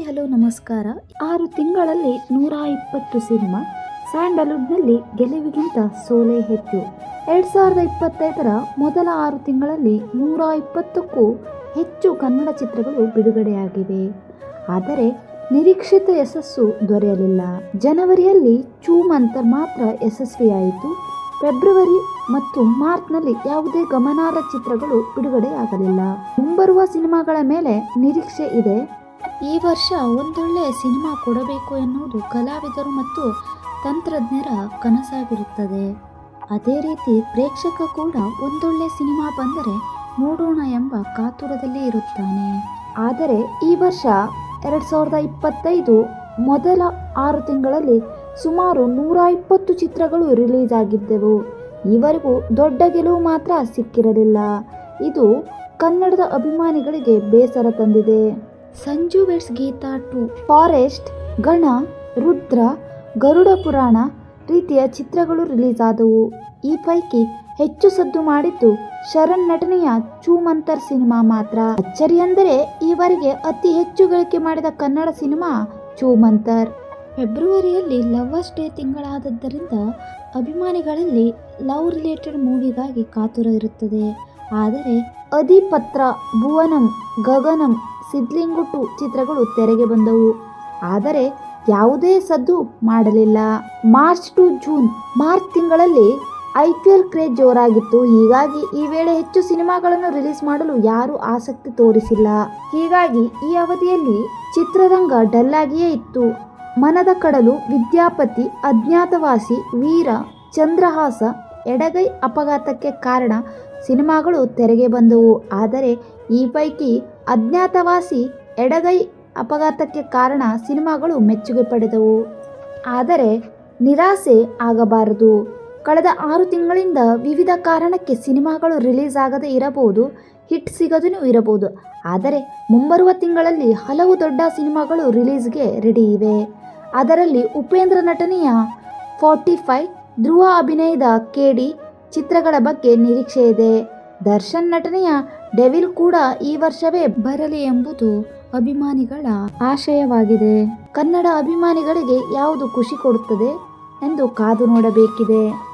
Hi, hello, ನಮಸ್ಕಾರ. ಆರು ತಿಂಗಳಲ್ಲಿ ನೂರ ಇಪ್ಪತ್ತು ಸಿನಿಮಾ ಸ್ಯಾಂಡಲ್ವುಡ್ನಲ್ಲಿ ಗೆಲುವಿಗಿಂತ ಸೋಲೆ ಹೆಚ್ಚು. ಎರಡ್ ಸಾವಿರದ ಇಪ್ಪತ್ತೈದರ ಮೊದಲ ಆರು ತಿಂಗಳಲ್ಲಿ ನೂರ ಇಪ್ಪತ್ತಕ್ಕೂ ಹೆಚ್ಚು ಕನ್ನಡ ಚಿತ್ರಗಳು ಬಿಡುಗಡೆಯಾಗಿವೆ. ಆದರೆ ನಿರೀಕ್ಷಿತ ಯಶಸ್ಸು ದೊರೆಯಲಿಲ್ಲ. ಜನವರಿಯಲ್ಲಿ ಚೂಮಂತ ಮಾತ್ರ ಯಶಸ್ವಿಯಾಯಿತು. ಫೆಬ್ರವರಿ ಮತ್ತು ಮಾರ್ಚ್ನಲ್ಲಿ ಯಾವುದೇ ಗಮನಾರ್ಹ ಚಿತ್ರಗಳು ಬಿಡುಗಡೆಯಾಗಲಿಲ್ಲ. ಮುಂಬರುವ ಸಿನಿಮಾಗಳ ಮೇಲೆ ನಿರೀಕ್ಷೆ ಇದೆ. ಈ ವರ್ಷ ಒಂದೊಳ್ಳೆ ಸಿನಿಮಾ ಕೊಡಬೇಕು ಎನ್ನುವುದು ಕಲಾವಿದರು ಮತ್ತು ತಂತ್ರಜ್ಞರ ಕನಸಾಗಿರುತ್ತದೆ. ಅದೇ ರೀತಿ ಪ್ರೇಕ್ಷಕ ಕೂಡ ಒಂದೊಳ್ಳೆ ಸಿನಿಮಾ ಬಂದರೆ ನೋಡೋಣ ಎಂಬ ಕಾತುರದಲ್ಲಿ ಇರುತ್ತಾನೆ. ಆದರೆ ಈ ವರ್ಷ ಎರಡು ಸಾವಿರದ ಇಪ್ಪತ್ತೈದು ಮೊದಲ ಆರು ತಿಂಗಳಲ್ಲಿ ಸುಮಾರು ನೂರ ಇಪ್ಪತ್ತು ಚಿತ್ರಗಳು ರಿಲೀಸ್ ಆಗಿದ್ದವು. ಈವರೆಗೂ ದೊಡ್ಡ ಗೆಲುವು ಮಾತ್ರ ಸಿಕ್ಕಿರಲಿಲ್ಲ. ಇದು ಕನ್ನಡದ ಅಭಿಮಾನಿಗಳಿಗೆ ಬೇಸರ ತಂದಿದೆ. Sanju weds Geetha two. Forest, Gana, Rudra, Garuda Purana ರೀತಿಯ ಚಿತ್ರಗಳು ರಿಲೀಸ್ ಆದವು ಈ ಪೈಕಿ ಹೆಚ್ಚು ಸದ್ದು ಮಾಡಿದ್ದು ಶರಣ್ ನಟನೆಯ ಚೂಮಂತರ್ ಸಿನಿಮಾ ಮಾತ್ರ. ಅಚ್ಚರಿ ಎಂದರೆ ಈವರೆಗೆ ಅತಿ ಹೆಚ್ಚು ಗಳಿಕೆ ಮಾಡಿದ ಕನ್ನಡ ಸಿನಿಮಾ ಚೂಮಂತರ್. ಫೆಬ್ರವರಿಯಲ್ಲಿ ಲವರ್ಸ್ ಡೇ ತಿಂಗಳಾದದ್ದರಿಂದ ಅಭಿಮಾನಿಗಳಲ್ಲಿ ಲವ್ ರಿಲೇಟೆಡ್ ಮೂವಿಗಾಗಿ ಕಾತುರ ಇರುತ್ತದೆ. ಆದರೆ ಅಧಿಪತ್ರ ಭುವನಂ ಗಗನಂ ಸಿದ್ಲಿಂಗುಟು ಚಿತ್ರಗಳು ತೆರೆಗೆ ಬಂದವು. ಆದರೆ ಯಾವುದೇ ಸದ್ದು ಮಾಡಲಿಲ್ಲ. ಮಾರ್ಚ್ ಟು ಜೂನ್, ಮಾರ್ಚ್ ತಿಂಗಳಲ್ಲಿ ಐ ಪಿ ಎಲ್ ಕ್ರೇಜ್ ಜೋರಾಗಿತ್ತು. ಹೀಗಾಗಿ ಈ ವೇಳೆ ಹೆಚ್ಚು ಸಿನಿಮಾಗಳನ್ನು ರಿಲೀಸ್ ಮಾಡಲು ಯಾರೂ ಆಸಕ್ತಿ ತೋರಿಸಿಲ್ಲ. ಹೀಗಾಗಿ ಈ ಅವಧಿಯಲ್ಲಿ ಚಿತ್ರರಂಗ ಡಲ್ಲಾಗಿಯೇ ಇತ್ತು. ಮನದ ಕಡಲು ವಿದ್ಯಾಪತಿ, ಅಜ್ಞಾತವಾಸಿ ವೀರ ಚಂದ್ರಹಾಸ ಎಡಗೈ ಅಪಘಾತಕ್ಕೆ ಕಾರಣ ಸಿನಿಮಾಗಳು ತೆರೆಗೆ ಬಂದವು. ಆದರೆ ಈ ಪೈಕಿ ಅಜ್ಞಾತವಾಸಿ ಎಡಗೈ ಅಪಘಾತಕ್ಕೆ ಕಾರಣ ಸಿನಿಮಾಗಳು ಮೆಚ್ಚುಗೆ ಪಡೆದವು. ಆದರೆ ನಿರಾಸೆ ಆಗಬಾರದು. ಕಳೆದ ಆರು ತಿಂಗಳಿಂದ ವಿವಿಧ ಕಾರಣಕ್ಕೆ ಸಿನಿಮಾಗಳು ರಿಲೀಸ್ ಆಗದೇ ಇರಬಹುದು, ಹಿಟ್ ಸಿಗದೂ ಇರಬಹುದು. ಆದರೆ ಮುಂಬರುವ ತಿಂಗಳಲ್ಲಿ ಹಲವು ದೊಡ್ಡ ಸಿನಿಮಾಗಳು ರಿಲೀಸ್ಗೆ ರೆಡಿ ಇವೆ. ಅದರಲ್ಲಿ ಉಪೇಂದ್ರ ನಟನೆಯ ಫಾರ್ಟಿ ಫೈವ್ ಧ್ರುವ ಅಭಿನಯದ ಕೇಡಿ ಚಿತ್ರಗಳ ಬಗ್ಗೆ ನಿರೀಕ್ಷೆ ಇದೆ ದರ್ಶನ್ ನಟನೆಯ ಡೆವಿಲ್ ಕೂಡ ಈ ವರ್ಷವೇ ಬರಲಿ ಎಂಬುದು ಅಭಿಮಾನಿಗಳ ಆಶಯವಾಗಿದೆ. ಕನ್ನಡ ಅಭಿಮಾನಿಗಳಿಗೆ ಯಾವುದು ಖುಷಿ ಕೊಡುತ್ತದೆ ಎಂದು ಕಾದು ನೋಡಬೇಕಿದೆ.